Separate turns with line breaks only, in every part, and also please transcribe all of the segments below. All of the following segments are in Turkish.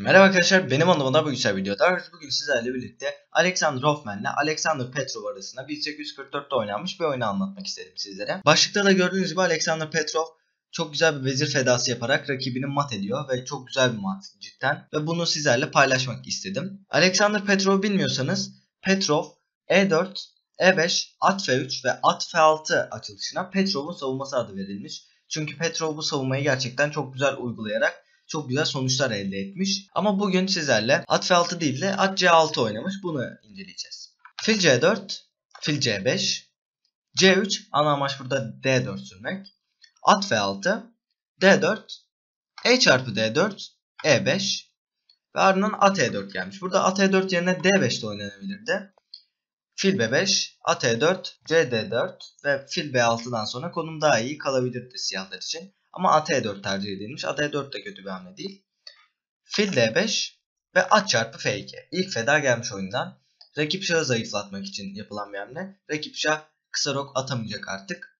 Merhaba arkadaşlar benim anlamında bu güzel videoda bugün sizlerle birlikte Alexander Hoffman ile Alexander Petrov arasında 1844'te oynanmış bir oyunu anlatmak istedim sizlere. Başlıkta da gördüğünüz gibi Alexander Petrov çok güzel bir vezir fedası yaparak rakibini mat ediyor ve çok güzel bir mat cidden ve bunu sizlerle paylaşmak istedim. Alexander Petrov bilmiyorsanız Petrov E4, E5, at F3 ve at F6 açılışına Petrov'un savunması adı verilmiş. Çünkü Petrov bu savunmayı gerçekten çok güzel uygulayarak çok güzel sonuçlar elde etmiş. Ama bugün sizlerle at F6 değil de at C6 oynamış. Bunu inceleyeceğiz. Fil C4, fil C5, C3 ana amaç burada D4 sürmek. At F6, D4, E çarpı D4, E5 ve ardından at E4 gelmiş. Burada at E4 yerine D5 de oynanabilirdi. Fil B5, at E4, C D4 ve fil B6'dan sonra konum daha iyi kalabilirdi siyahlar için. Ama at E4 tercih edilmiş. At E4 de kötü bir hamle değil. Fil D5 ve at çarpı F2. İlk feda gelmiş oyundan. Rakip şahı zayıflatmak için yapılan bir hamle. Rakip şah kısa rok atamayacak artık.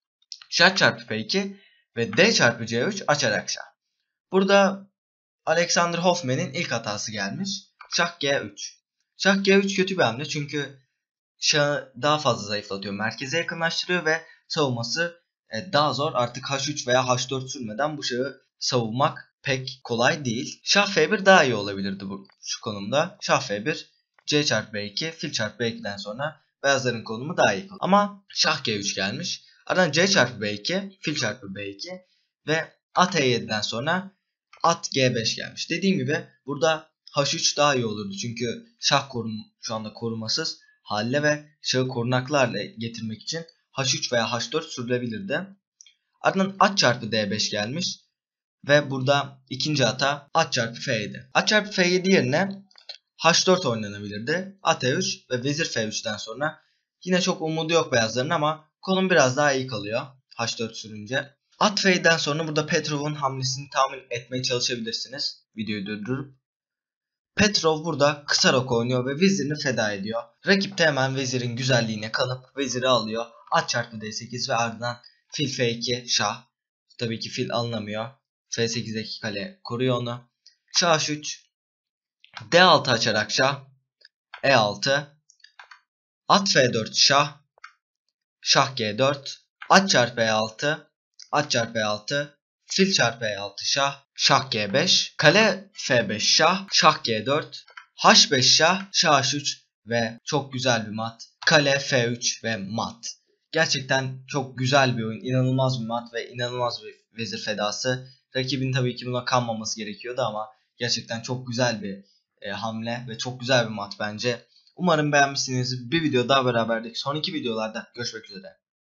Şah çarpı F2 ve D çarpı C3 açarak şah. Burada Alexander Hoffman'in ilk hatası gelmiş. Şah G3. Şah G3 kötü bir hamle çünkü şahı daha fazla zayıflatıyor. Merkeze yakınlaştırıyor ve savunması e, daha zor. Artık H3 veya H4 sürmeden bu şahı savunmak pek kolay değil. Şah F1 daha iyi olabilirdi bu şu konumda. Şah F1, C çarpı B2, fil çarpı B2'den sonra beyazların konumu daha iyi. Ama şah G3 gelmiş. Ardından C çarpı B2, fil çarpı B2 ve at E7'den sonra at G5 gelmiş. Dediğim gibi burada H3 daha iyi olurdu. Çünkü şah korun şu anda korumasız halle ve şahı korunaklarla getirmek için H3 veya H4 sürülebilirdi. Ardından at çarpı D5 gelmiş. Ve burada ikinci ata at çarpı F7. At çarpı F7 yerine H4 oynanabilirdi. At E3 ve vezir F3'ten sonra yine çok umudu yok beyazların ama konum biraz daha iyi kalıyor H4 sürünce. At F7'den sonra burada Petrov'un hamlesini tahmin etmeye çalışabilirsiniz. Videoyu durdurup. Petrov burada kısa rok oynuyor ve vezirini feda ediyor. Rakip de hemen vezirin güzelliğine kanıp veziri alıyor. At çarpı D8 ve ardından fil F2 şah. Tabii ki fil alınamıyor. F8'deki kale koruyor onu. Şah 3 D6 açarak şah. E6 At F4 şah. Şah G4 At çarpı E6 At çarpı E6 Fil çarpı E6 şah. Şah G5 Kale F5 şah. Şah G4 H5 şah. Şah H3 ve çok güzel bir mat. Kale F3 ve mat. Gerçekten çok güzel bir oyun. İnanılmaz bir mat ve inanılmaz bir vezir fedası. Rakibin tabii ki buna kanmaması gerekiyordu ama gerçekten çok güzel bir e, hamle ve çok güzel bir mat bence. Umarım beğenmişsinizdir. Bir video daha beraberdik. Son iki videolarda görüşmek üzere.